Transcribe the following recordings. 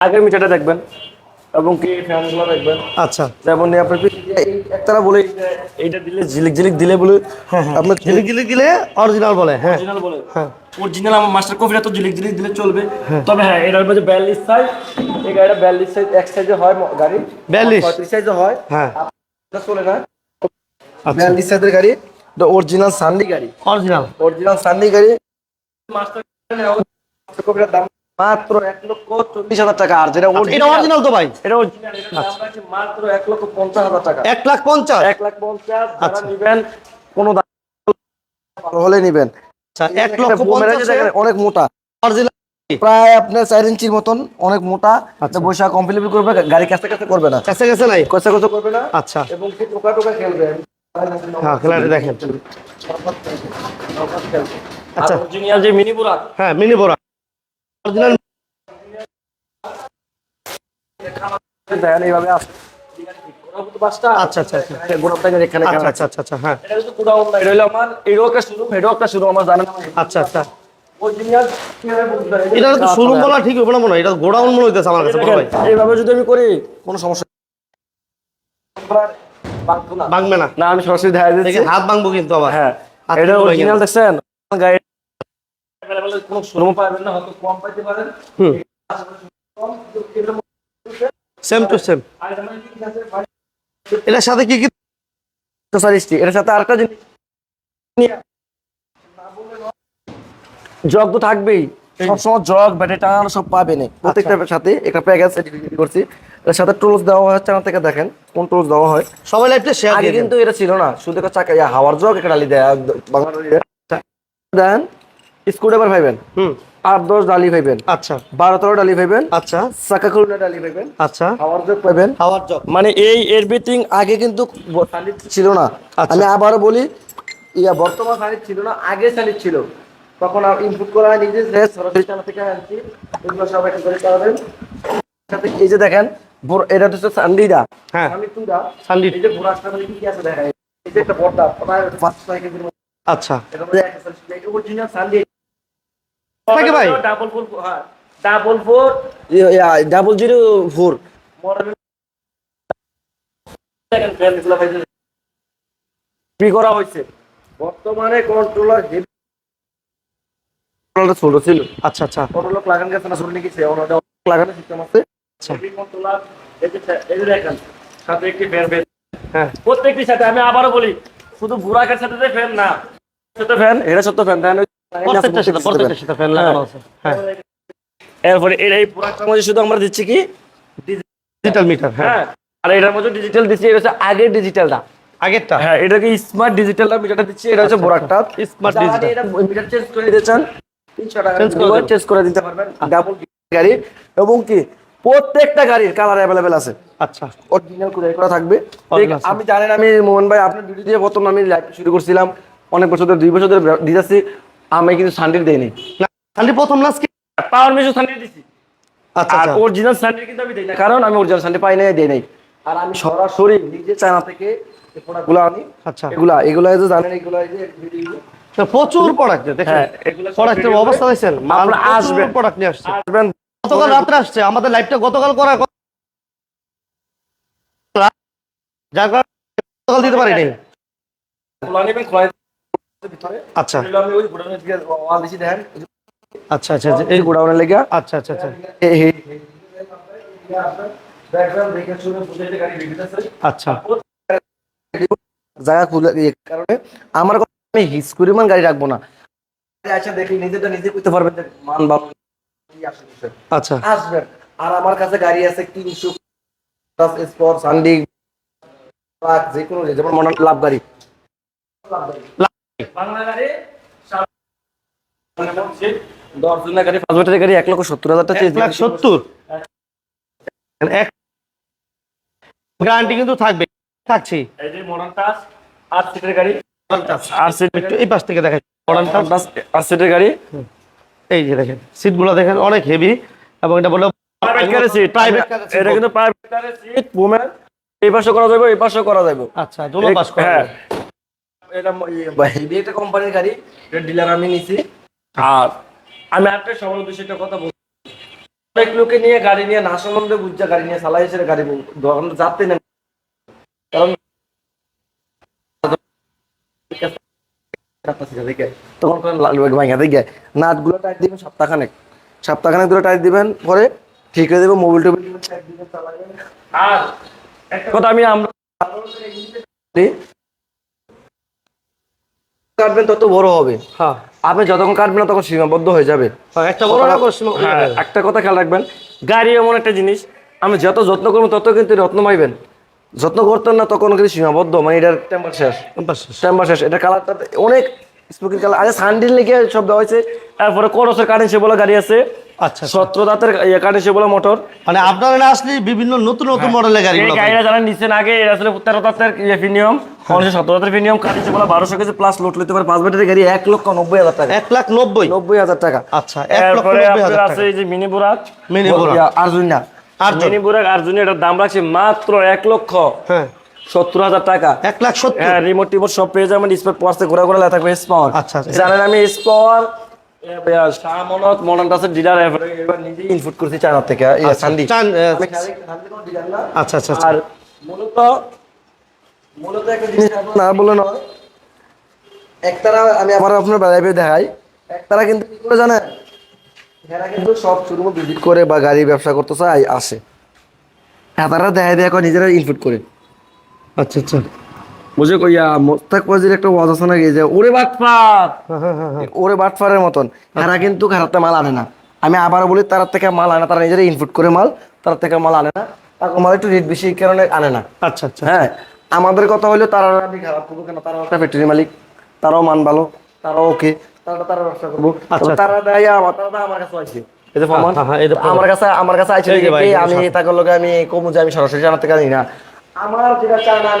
আগের মিটারটা দেখবেন এবং কি ফ্যানগুলো দেখবেন। আচ্ছা। যেমন আপনার একতারা বলে এইটা- দিলে ঝিলিক ঝিলিক দিলে বলে আপনার ঝিলিক ঝিলিক দিলে অরিজিনাল বলে হ্যাঁ। অরিজিনাল বলে। হ্যাঁ। অরিজিনাল আমার মাস্টার কপিটা তো ঝিলিক ঝিলিক দিলে চলবে। তবে হ্যাঁ এটার মধ্যে বিয়াল্লিশ সাইজ এই গাড়িটা বিয়াল্লিশ সাইজ এক সাইজে হয় গাড়ি। 42? পঁয়ত্রিশ সাইজে হয়। হ্যাঁ। এটা চলে না। আচ্ছা। বিয়াল্লিশ সাইজের গাড়ি এটা অরিজিনাল সান্ডি গাড়ি। অরিজিনাল অরিজিনাল সান্ডি গাড়ি। মাস্টার কপিটার দাম মাত্র এক লক্ষ চল্লিশ হাজার টাকা। আর যেটা আচ্ছা, এটা অরিজিনাল তো ভাই? এটা অরিজিনাল মাত্র এক লক্ষ পঞ্চাশ হাজার টাকা। এক লাখ পঞ্চাশ? এক লাখ পঞ্চাশ যারা আচ্ছা। কোনো দাম ভালো হলে নিবেন। আচ্ছা এক লক্ষ অনেক মোটা। অরিজিনাল প্রায় আপনার চার ইঞ্চির মতন অনেক মোটা। আচ্ছা। বৈশা কমপ্লিট করবে গাড়ি কাছে কাছে করবে না। কাছে কাছে নাই? কষা কষা করবে না। আচ্ছা। এবং কি টোকা টোকা খেলবে। হ্যাঁ খেলাটা দেখেন। আচ্ছা। আচ্ছা অরিজিনাল যে মিনি বুরা হ্যাঁ মিনি বোরা অরিজিনাল দেখেন এইভাবে আসে আচ্ছা আচ্ছা আচ্ছা। এখানে আচ্ছা আচ্ছা আচ্ছা আচ্ছা হ্যাঁ। এটা কিন্তু গোডাউন না এটা হলো আমার এরও একটা শুরু এটাও একটা শুরু আমার জানা আচ্ছা আচ্ছা? এটা তো শোরুম বলা ঠিক হবে না মনে হয় এটা গোডাউন মনে হইতেছে আমার কাছে ভাই। এইভাবে যদি আমি করি কোনো সমস্যা। ভাঙবে না। না। আমি সরাসরি দেখা দিচ্ছি। দেখে হাত ভাঙবো কিন্তু আবার। হ্যাঁ এটা অরিজিনাল দেখছেন? গাড়ি available কোনো শোরুম পাবেন না হয়তো কম পাইতে পারেন। হুম। সেম টু সেম এটার সাথে কি কি অ্যাক্সেসরিজটি এর সাথে আরেকটা জিনিস জগ তো থাকবেই। সবসময় জগ ব্যাটারি টানানো সব পাবেন প্রত্যেকটার সাথে একটা প্যাকেজ করছি। এর সাথে টুলস দেওয়া হয় চ্যানেল থেকে দেখেন কোন টুলস দেওয়া হয়। সবাই লাইভটা শেয়ার কিন্তু এটা ছিল না। শুধু একটা চাকা হাওয়ার জগ একটা ডালি দেয় বাংলা ডালি দেন। স্ক্রুড্রাইভার পাইবেন হুম। আট দশ ডালি পাইবেন আচ্ছা। বারো তেরো ডালি পাইবেন আচ্ছা। চাকা খুলনা ডালি পাইবেন আচ্ছা। হাওয়ার জগ পাইবেন। হাওয়ার জগ। মানে এই এভরিথিং আগে কিন্তু ছিল না। আচ্ছা। আমি আবারও বলি ইয়া বর্তমান সালিড ছিল না আগে সালিড ছিল। তখন আর ইনপুট করা হয় নিজে সরাসরি চালা থেকে আনছি এগুলো সব একটা করে সাথে এই যে দেখেন এটা হচ্ছে সান্ডিদা হ্যাঁ। আমি তুদা সান্ডি এই যে বুড়াটা মধ্যে কি কি আছে দেখা যায় এই যে একটা বড়টা প্রায় পাঁচ ছয় কেজির আচ্ছা। এটা অরিজিনাল সান্ডি থাকে ভাই? ডাবল ফোর হ্যাঁ double four double zero four করা হয়েছে। বর্তমানে কন্ট্রোলার হেভি ছোট ছিল। আচ্ছা আচ্ছা। কন্ট্রোলার লাগান গেছে না ছোট নিয়ে ওটা লাগানো সিস্টেম আছে। আচ্ছা। হেভি কন্ট্রোলার এই যে এই যে দেখেন সাথে একটি ফ্যান ফ্যান হ্যাঁ। প্রত্যেকটির সাথে আমি আবারও বলি শুধু বুড়াকের সাথে ফ্যান না। সত্য ফ্যান এটা সত্য ফ্যান এরপরে এই প্রোডাক্টটার মধ্যে শুধু আমরা দিচ্ছি কি? ডিজিটাল মিটার হ্যাঁ। হ্যাঁ। আর এটার মধ্যে ডিজিটাল দিচ্ছি এটা হচ্ছে আগের ডিজিটালটা আগেরটা? হ্যাঁ এটাকে স্মার্ট ডিজিটালটা মিটারটা দিচ্ছি এটা হচ্ছে এটা মিটার চেঞ্জ করে দিতে চান। তিনশো টাকা Change করে দেবেন। চেঞ্জ করে দিতে পারবেন। ডাবল গাড়ি এবং কি প্রত্যেকটা গাড়ির কালার অ্যাভেলেবেল আছে। আচ্ছা। অরিজিনাল করে করা থাকবে। আমি জানেন আমি মোহন ভাই আপনার ভিডিও দিয়ে প্রথম আমি লাইভ শুরু করছিলাম। অনেক বছর ধরে দুই বছর ধরে দিতেছি। আমি কিন্তু সানডিল দেইনি। খালি প্রথম লাস্ট কি? পাওয়ার মিশন সানডিল দিছি। আচ্ছা আর আচ্ছা। অরিজিনাল স্যান্ডেল কিন্তু আমি দেই না কারণ আমি অরিজিনাল স্যান্ডেল পাই নাই দেই নাই। আর আমি সরাসরি নিজে চায়না থেকে এই প্রোডাক্টগুলো আনি আচ্ছা। এগুলা এগুলা যে জানেন এগুলা এই যে ভিডিও তো প্রচুর প্রোডাক্ট দেখেন। হ্যাঁ, এগুলো প্রোডাক্টের অবস্থা দেখছেন? আপনারা আসবেন। প্রোডাক্ট নিয়ে আসছে। আসবেন। গতকাল রাত্রে আসছে আমাদের লাইভটা গতকাল করা যার গতকাল দিতে পারি নাই ভিতরে। আচ্ছা। আমি ওই গোডাউনের দিকে ওয়াল দিছি দেখেন। আচ্ছা আচ্ছা আচ্ছা, এই লেগে? আচ্ছা আচ্ছা আচ্ছা। এই এই দেখে শুনে বুঝে গাড়ি আচ্ছা। জায়গা খুলে কারণে আমার আমি হিসকুরিমান গাড়ি রাখব না। আচ্ছা দেখি নিজেটা নিজে করতে পারবেন যে মান বা আচ্ছা। আসবেন। আর আমার কাছে গাড়ি আছে তিনশো স্পোর্ট সান্ডি ট্রাক যে কোনো যেমন মনে লাভ গাড়ি। গ্যারান্টি কিন্তু থাকবে। থাকছি। এই যে মডার্ন টাচ আট সিটের গাড়ি। সিট একটু এই পাশ থেকে দেখাই। মডার্নটা আট সিটের গাড়ি। এই যে দেখেন সিটগুলো দেখেন অনেক হেভি এবং এটা বলে প্রাইভেট কারে সিট প্রাইভেট কারে seat এটা কিন্তু প্রাইভেট সিট এই পাশে করা যাবে এই পাশে করা যাবে। আচ্ছা হ্যাঁ। এটা একটা কোম্পানির গাড়ি, এটা ডিলার আমি নিছি। আর আমি একটা একটা কথা বলছি। অনেক লোকে নিয়ে গাড়ি নিয়ে বুঝছে, গাড়ি নিয়ে এসে গাড়ি যাতে না। কারণ দেখে নাটগুলো টাইট দিবেন সপ্তাহখানেক। সপ্তাহখানেক টাইট দিবেন, পরে ঠিক হয়ে দেবো টোবিল। আর কথা আমি কাটবেন তত বড় হবে। হ্যাঁ। আপনি যতক্ষণ কাটবেন তখন সীমাবদ্ধ হয়ে যাবে। হ্যাঁ, একটা বড় হ্যাঁ, একটা কথা খেয়াল রাখবেন গাড়ি এমন একটা জিনিস আমি যত যত্ন করব তত কিন্তু রত্ন পাইবেন যত্ন করতেন না তখন কিন্তু সীমাবদ্ধ মানে এটার টেম্পার শেষ। টেম্পার শেষ। এটা কালারটা অনেক স্মোকিং কালার। আগে সানডিল লেগে সব দেওয়া হয়েছে। তারপরে করসের কারেন্ট সে বলে গাড়ি আছে। আচ্ছা সত্র দাঁতের বলে মোটর মানে আপনারা না আসলে বিভিন্ন নতুন নতুন মডেলের গাড়ি এই গাড়িটা যারা নিচ্ছেন আগে এটা আসলে তেরো দাঁতের প্রিমিয়াম পনেরোশো সতেরো দাঁতের প্রিমিয়াম কারেন্ট সে বারোশো কেজি প্লাস নিতে পারে। পাঁচ ব্যাটারি গাড়ি এক লক্ষ নব্বই হাজার টাকা। এক লাখ নব্বই? নব্বই হাজার টাকা। আচ্ছা আপনার আছে এই যে mini Burak mini Burak. Arjuna Arjun. Mini Burak Arjun এটার দাম রাখছে মাত্র এক লক্ষ। হ্যাঁ। সত্তর হাজার টাকা। এক লাখ সত্তর। হ্যাঁ রিমোট টিমোট সব পেয়ে যাবেন স্পেয়ার পার্টসে ঘোরা ঘোরা লেখা থাকবে আচ্ছা, আচ্ছা। জানেন আমি এস পাওয়ার শাহমনত মডার্ন টাসের ডিলার এবার নিজেই ইনপুট করছি চায়না থেকে। এই সান্ডি চান- এ, আমি খালি সান্ডি কোনো dealer না। আচ্ছা আচ্ছা আচ্ছা। আর মূলত মূলত একটা জিনিস না বলে নয়। একতারা আমি আবার আপনার বেলায় দেখাই। একতারা কিন্তু কি করে জানেন? এরা কিন্তু সব শোরুম ভিজিট করে বা গাড়ি ব্যবসা করতে চায় আসে। হ্যাঁ তারা দেখা করে নিজেরা ইনপুট করে। আচ্ছা আচ্ছা। বুঝে কইয়া মোস্তাক ওয়াজির একটা ওয়াজ আছে না যে ওরে বাটপার হ্যাঁ হ্যাঁ হ্যাঁ ওরে বাটপারের মতন। এরা কিন্তু মাল আনে না। আমি আবার বলি তার থেকে মাল আনে তারা নিজেরা ইনপুট করে মাল তার থেকে মাল আনে না। তার মাল একটু রেট বেশি কারণে আনে না। আচ্ছা আচ্ছা। হ্যাঁ আমাদের কথা হলো তারা আমি খারাপ করব কেন? তারাও একটা ফ্যাক্টরি মালিক। তারাও মান ভালো তারাও ওকে তারা তারা ব্যবসা করব। আচ্ছা, তারা দেয় আমার তারা আমার কাছে। আমার কাছে আমার কাছে আমি তাকে লোকে আমি কমু যে আমি সরাসরি জানাতে পারি না। আমার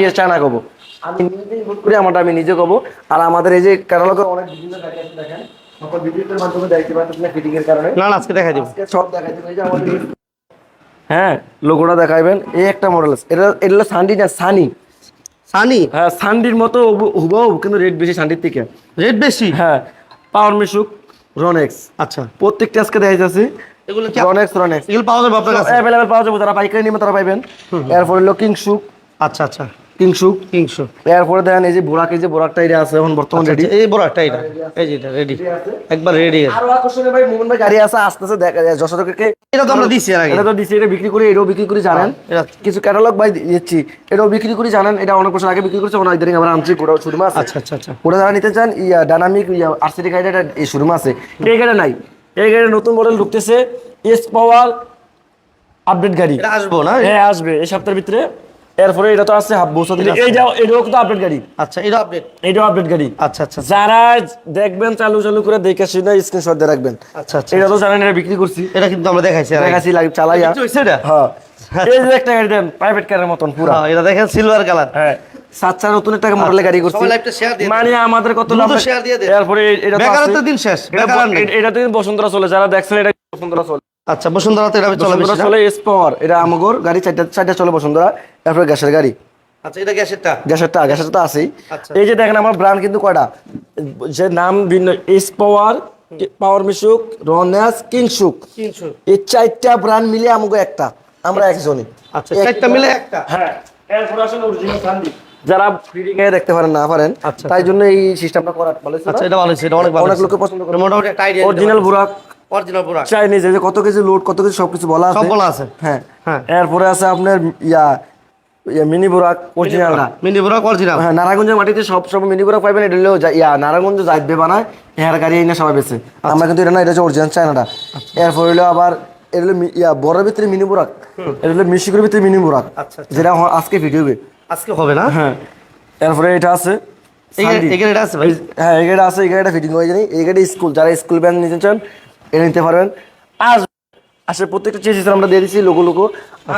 যেটা আমি কবো। আমি নিজে ইনপুট করি আমারটা আমি নিজে কবো। আর আমাদের এই যে ক্যাটালগে অনেক বিভিন্ন গাড়ি আছে দেখেন। সকল ভিডিওর মাধ্যমে দেখতে পাচ্ছেন না ফিটিং এর কারণে। না না আজকে দেখাই দিব। সব দেখাই দেবো। এই যে আমাদের হ্যাঁ লোগোটা দেখাইবেন। এই একটা মডেল আছে। এটা এটা হলো সানডি না সানি সানি হ্যাঁ সানডির মতো হুব- হুবহু কিন্তু রেট বেশি সানডির থেকে। রেট বেশি? হ্যাঁ পাওয়ার মিশুক রনেক্স আচ্ছা। প্রত্যেকটা আজকে দেখা যাচ্ছে এগুলো কি রনেক্স রনেক্স এগুলো পাওয়া যাবে আপনার কাছে? অ্যাভেলেবেল পাওয়া যাবে যারা পাইকারি নিবে তারা পাইবেন। এরপরে হলো কিংশুক আচ্ছা আচ্ছা। কিংশুক তিনশো এরপরে দেখেন এই যে বোরাক এই যে বোরাকটা এটা আছে এখন বর্তমান রেডি এই বড় এটা। এই যে এটা রেডি একবার রেডি আরও আকর্ষণীয় ভাই মোহন ভাই গাড়ি আছে আসতেছে দেখা যশোরকে এটা তো আমরা দিছি এর আগে। এটা তো দিছি এটা বিক্রি করে এটাও বিক্রি করে জানেন? কিছু ক্যাটালগ ভাই দিচ্ছি। এটাও বিক্রি করে জানেন? এটা অনেক বছর আগে বিক্রি করছে অনেক দিন আমরা আনছি গোটা শুরু মাস আচ্ছা আচ্ছা আচ্ছা। ওটা যারা নিতে চান ইয়া ডাইনামিক ইয়া আরসিডি এই এই গাড়ি নাই। এই গাড়ি নতুন মডেল ঢুকতেছে এস পাওয়ার আপডেট গাড়ি। আসব না? হ্যাঁ আসবে এই সপ্তাহের ভিতরে। এরপরে এটা তো আছে হাফ বছর দিলে এইটাও এটাও কিন্তু আপডেট গাড়ি। আচ্ছা এটা আপডেট এটাও আপডেট গাড়ি। আচ্ছা আচ্ছা যারা দেখবেন চালু চালু করে দেখে শুনে স্ক্রিনশট দিয়ে রাখবেন। আচ্ছা আচ্ছা এটা তো জানেন এটা বিক্রি করছি। এটা কিন্তু আমরা দেখাইছি। দেখাচ্ছি লাইভ চালাইয়া এটা? হ্যাঁ। এই যে একটা গাড়ি দেন প্রাইভেট কারের মতন পুরো। হ্যাঁ, এটা দেখেন সিলভার কালার হ্যাঁ। সাতটা নতুন একটা মডেলের গাড়ি করছি। শেয়ার মানে আমাদের কত share দিয়ে। এরপরে এটা আছে। দিন শেষ এটা তো বসুন্ধরা চলে যারা দেখছেন এটা বসুন্ধরা চলে। আচ্ছা বসুন্ধরাতে এটা চলে বসুন্ধরা চলে এস পাওয়ার এটা আমগর গাড়ি চারটা চারটা চলে বসুন্ধরা এরপরে গ্যাসের গাড়ি। আচ্ছা এটা গ্যাসেরটা? গ্যাসেরটা গ্যাসের আছেই। আচ্ছা। এই যে দেখেন আমার ব্র্যান্ড কিন্তু কয়টা? যে নাম ভিন্ন এস পাওয়ার পাওয়ার মিশুক রনেস কিংসুক এই চারটা ব্র্যান্ড মিলে আমাকে একটা আমরা একজনই। আচ্ছা চারটা মিলে একটা? হ্যাঁ এরপর আসলে অরিজিনাল সান্ডি যারা এ দেখতে পারেন না পারেন আচ্ছা, তাই জন্য এই সিস্টেমটা করা ভালো ছিল। আচ্ছা এটা ভালো এটা অনেক ভালো অনেক লোকে পছন্দ করে। মোটামুটি একটা আইডিয়া অরিজিনাল বুরাক অরিজিনাল পুরা চাইনিজ এই যে কত কেজি লোড কত কেজি সবকিছু বলা আছে। সব বলা আছে। হ্যাঁ। হ্যাঁ। এরপরে আছে আপনার ইয়া ইয়া মিনি বুরাক অরিজিনালটা মিনি পুরা অরিজিনাল হ্যাঁ নারায়ণগঞ্জের মাটিতে সব সব মিনি বুরাক পাইবেন এটা হলো ইয়া নারায়ণগঞ্জ যাইবে বানায় এর গাড়ি এই না সবাই বেছে আচ্ছা। আমরা কিন্তু এটা না এটা হচ্ছে অরিজিনাল চায়নাটা এরপর হলো আবার এটা হলো ইয়া বড় ভিতরে মিনি বুরাক এটা হলো মিশিকের ভিতরে মিনি বুরাক আচ্ছা, যেটা আজকে ভিডিও হবে আজকে হবে না? হ্যাঁ। এরপরে এটা আছে এই গাড়িটা আছে ভাই। হ্যাঁ এই গাড়িটা আছে এই গাড়িটা ফিটিং হয়ে যায় এই গাড়ি স্কুল যারা স্কুল ব্যান্ড নিতে চান এটা নিতে পারবেন। আজ আসলে প্রত্যেকটা চেয়েছি আমরা দিয়ে দিচ্ছি লোকো লোকো।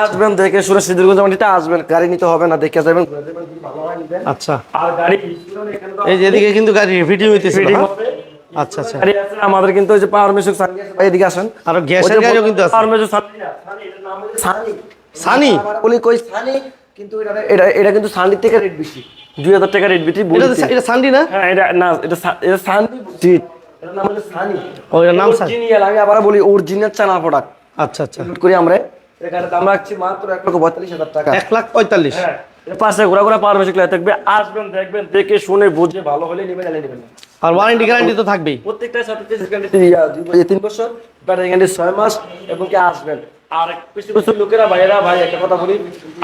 আসবেন দেখে সুরেশ সিদ্ধিরগঞ্জ মাটিতে আসবেন গাড়ি নিতে হবে না দেখে যাবেন আচ্ছা। আর গাড়ি এই যে এদিকে কিন্তু গাড়ি ভিডিও হইতেছে ফিটিং আচ্ছা আচ্ছা। আমাদের কিন্তু ওই যে পাওয়ার মিশুক ভাই এদিকে আসেন। আর গ্যাসের গাড়িও কিন্তু আছে। পাওয়ার মিশুক সানি সানি, এটার নাম হচ্ছে সানি। সানি। আমরা বলি কই সানি? কিন্তু এটা এটা এটা কিন্তু সানির থেকে রেট বেশি। দুই হাজার টাকা রেট বেশি এটা সান্ডি না? হ্যাঁ এটা না এটা এটা সানি জিট এটার নাম হচ্ছে সানি। ও নাম অরিজিনাল আমি আবার বলি অরিজিনাল চায়না প্রোডাক্ট আচ্ছা আচ্ছা। করি আমরা। এখানে দাম রাখছি মাত্র এক লক্ষ পঁয়তাল্লিশ হাজার টাকা। এক লাখ পঁয়তাল্লিশ। হ্যাঁ পাশে ঘোরা ঘোরা পাওয়ার বেশি থাকবে। আসবেন দেখবেন দেখে শুনে বুঝে ভালো হলে নেবেন আর ওয়ারেন্টি গ্যারান্টি তো থাকবেই। প্রত্যেকটা গ্যারান্টি তিন বছর ব্যাটারি গ্যারান্টি ছয় মাস এবং কি আসবেন। আর কিছু কিছু লোকেরা ভাইয়েরা ভাই একটা কথা বলি।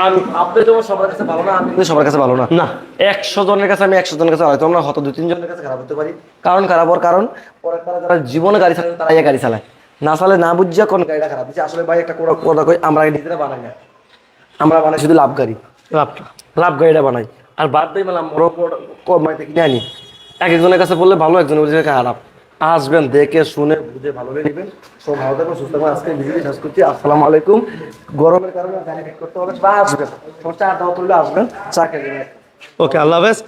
আমি আপনি তোমার সবার কাছে ভালো না আমি সবার কাছে ভালো না? না। একশো জনের কাছে আমি একশো জনের কাছে হয়তো আমরা হয়তো দুই তিনজনের কাছে খারাপ হতে পারি। কারণ খারাপ হওয়ার কারণ পরে তারা যারা জীবনে গাড়ি চালায় তারা গাড়ি চালায়। না চালে না বুঝিয়া কোন গাড়িটা খারাপ হচ্ছে আসলে ভাই একটা কোড়া কথা কই আমরা নিজেরা বানাই না। আমরা বানাই শুধু লাভ গাড়ি। লাভটা লাভ গাড়িটা বানাই। আর বাদ দিয়ে মেলাম বড় বড় কম মাইতে কিনে আনি। এক একজনের কাছে বললে ভালো একজনের বলছে খারাপ। আসবেন, দেখে শুনে বুঝে ভালো নেবেন। সব ভালো থাকবেন, সুস্থ থাকবেন। আজকে ভিডিও শেষ করছি। আসসালামু আলাইকুম। গরমের কারণে গাড়ি করতে হবে। বা আসবেন। চা দাও করলে আসবেন। চা খেয়ে ওকে আল্লাহ হাফেজ।